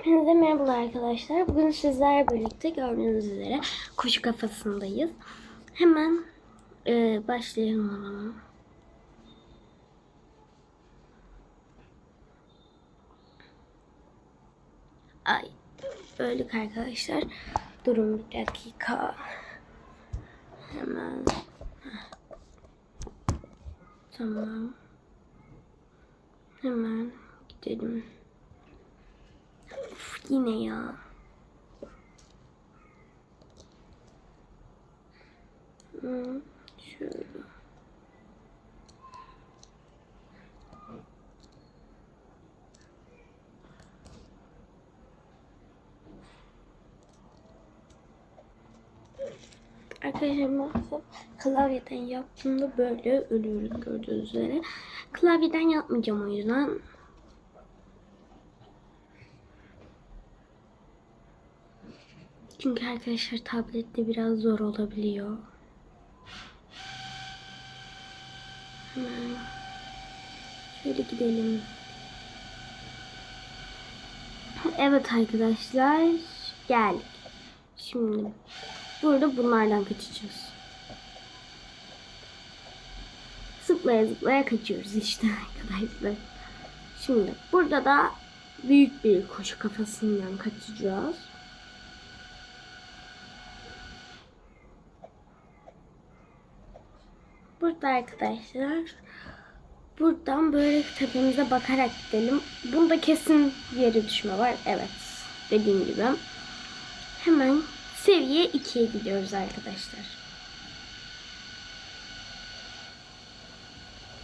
Hepinize merhabalar arkadaşlar. Bugün sizlerle birlikte gördüğünüz üzere kuşu kafasındayız. Hemen e, başlayalım o zaman. Ay öldük arkadaşlar. Durun bir dakika. Hemen. Tamam. Hemen gidelim. Yine ya. Hmm, şöyle. Arkadaşlar maalesef klavyeden yaptığımda böyle ölüyorum gördüğünüz üzere. Klavyeden yapmayacağım o yüzden. Çünkü arkadaşlar tablette biraz zor olabiliyor. Hemen şöyle gidelim. Evet arkadaşlar geldik. Şimdi burada bunlardan kaçacağız. Zıplaya zıplaya kaçıyoruz işte arkadaşlar. Şimdi burada da büyük bir koşu kafasından kaçacağız. Burada arkadaşlar buradan böyle tepemize bakarak gidelim. Bunda kesin yere düşme var. Evet. Dediğim gibi. Hemen seviye 2'ye gidiyoruz arkadaşlar.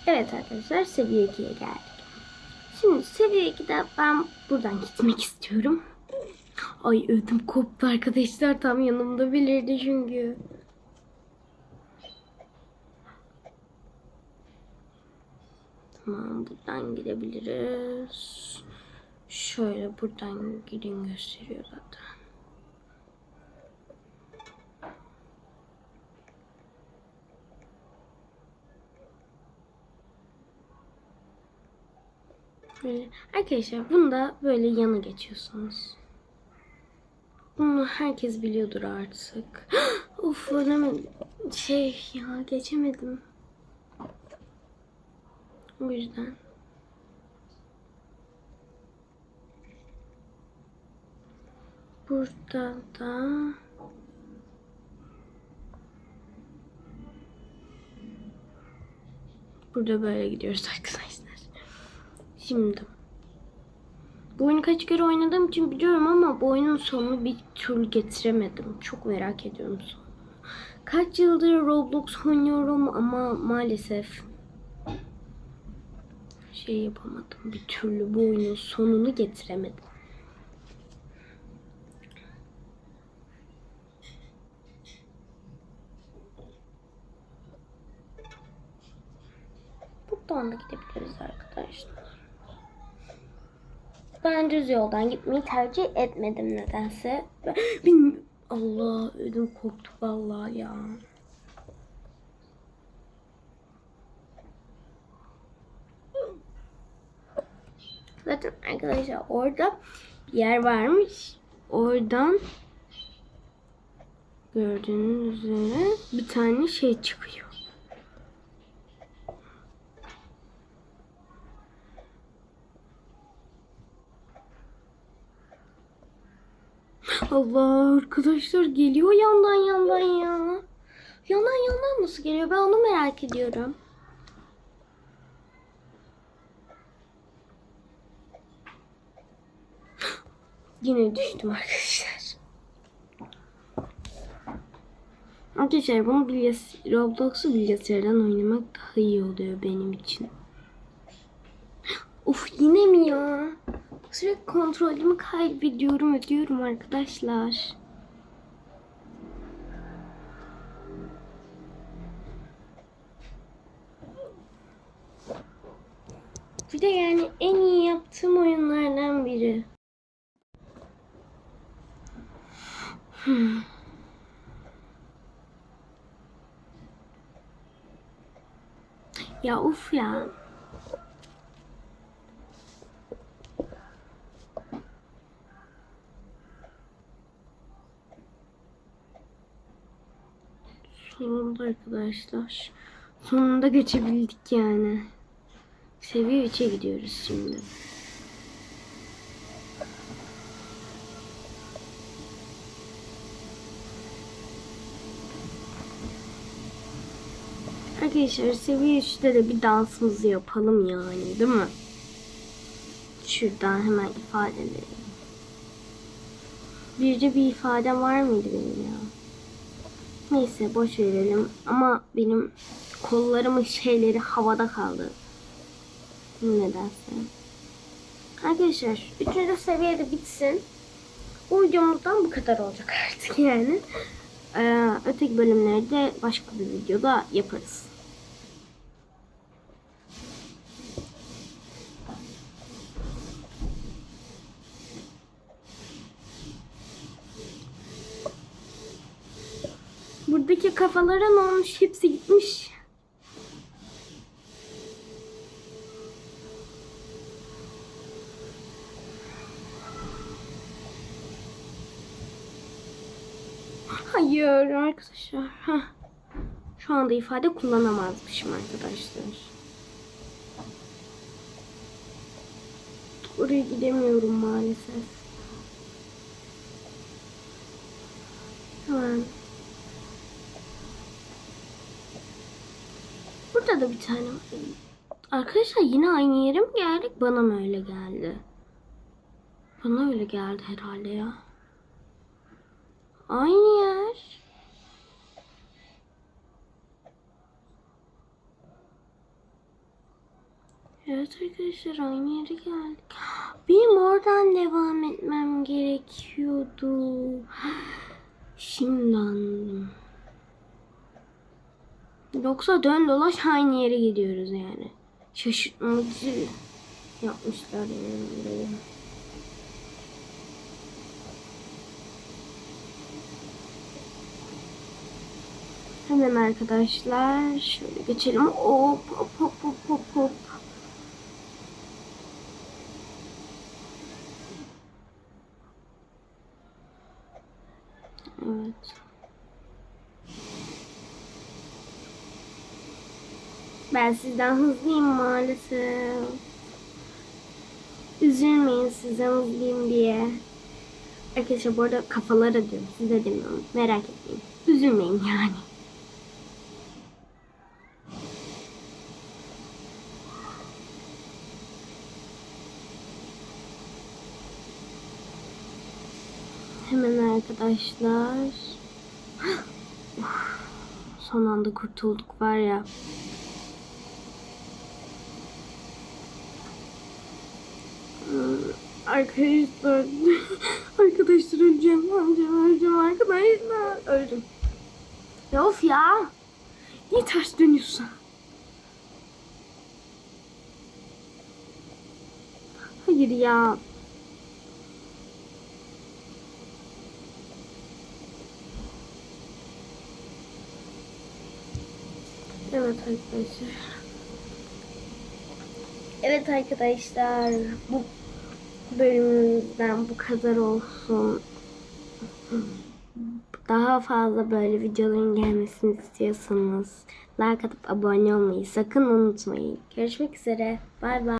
Evet arkadaşlar seviye 2'ye geldik. Şimdi seviye 2'de ben buradan gitmek istiyorum. Ay ödüm koptu arkadaşlar tam yanımda belirdi çünkü. Tamam buradan gidebiliriz. Şöyle buradan gidin gösteriyor zaten. Böyle. Arkadaşlar bunda böyle yana geçiyorsunuz. Bunu herkes biliyordur artık. of ölemedim. Şey ya geçemedim. O yüzden. Burada da Burada böyle gidiyoruz arkadaşlar. Şimdi bu oyunu kaç kere oynadığım için biliyorum ama bu oyunun sonunu bir türlü getiremedim. Çok merak ediyorum sonunu. Kaç yıldır Roblox oynuyorum ama maalesef şey yapamadım. Bir türlü bu oyunun sonunu getiremedim. Buradan da gidebiliriz arkadaşlar. Ben düz yoldan gitmeyi tercih etmedim nedense. Bin Allah ödüm koptu vallahi ya. Zaten arkadaşlar orada bir yer varmış. Oradan gördüğünüz üzere bir tane şey çıkıyor. Allah arkadaşlar geliyor yandan yandan ya. Yandan yandan nasıl geliyor ben onu merak ediyorum. Yine düştüm arkadaşlar. Arkadaşlar bunu bilgisayar, Roblox'u bilgisayardan oynamak daha iyi oluyor benim için. Of yine mi ya? Sürekli kontrolümü kaybediyorum ödüyorum arkadaşlar. Bir de yani en iyi yaptığım oyunlardan biri. Hmm. Ya uf ya. Sonunda arkadaşlar. Sonunda geçebildik yani. Seviye 3'e gidiyoruz şimdi. Arkadaşlar seviye 3'te de bir dansımızı yapalım yani değil mi? Şuradan hemen ifadeleri. Birce bir ifade var mıydı benim ya? Neyse boş verelim. Ama benim kollarımın şeyleri havada kaldı. Nedense. Arkadaşlar 3. seviyede bitsin. Bu videomuzdan bu kadar olacak artık yani. Ee, öteki bölümleri de başka bir videoda yaparız. Kafalara ne olmuş? Hepsi gitmiş. Hayır arkadaşlar. Heh. Şu anda ifade kullanamazmışım arkadaşlar. Oraya gidemiyorum maalesef. Hemen. Burada da bir tane. Arkadaşlar yine aynı yere mi geldik? Bana mı öyle geldi? Bana öyle geldi herhalde ya. Aynı yer. Evet arkadaşlar aynı yere geldik. Benim oradan devam etmem gerekiyordu. Şimdi anladım. Yoksa dön dolaş aynı yere gidiyoruz yani. Şaşırtmacı yapmışlar yani. burayı. Hemen arkadaşlar şöyle geçelim. Hop hop hop hop hop hop. Evet. Ben sizden hızlıyım maalesef. Üzülmeyin sizden hızlıyım diye. Arkadaşlar bu arada kafalara diyorum. Size demiyorum. Merak etmeyin. Üzülmeyin yani. Hemen arkadaşlar. Son anda kurtulduk var ya. Hmm, Arkadaşlar. Arkadaşlar öleceğim. Öleceğim, öleceğim arkadaşlar. Öldüm. Ya of ya. Niye ters dönüyorsun? Hayır ya. Evet arkadaşlar. Evet arkadaşlar. Bu bölümümüzden bu kadar olsun. Daha fazla böyle videoların gelmesini istiyorsanız like atıp abone olmayı sakın unutmayın. Görüşmek üzere. Bay bay.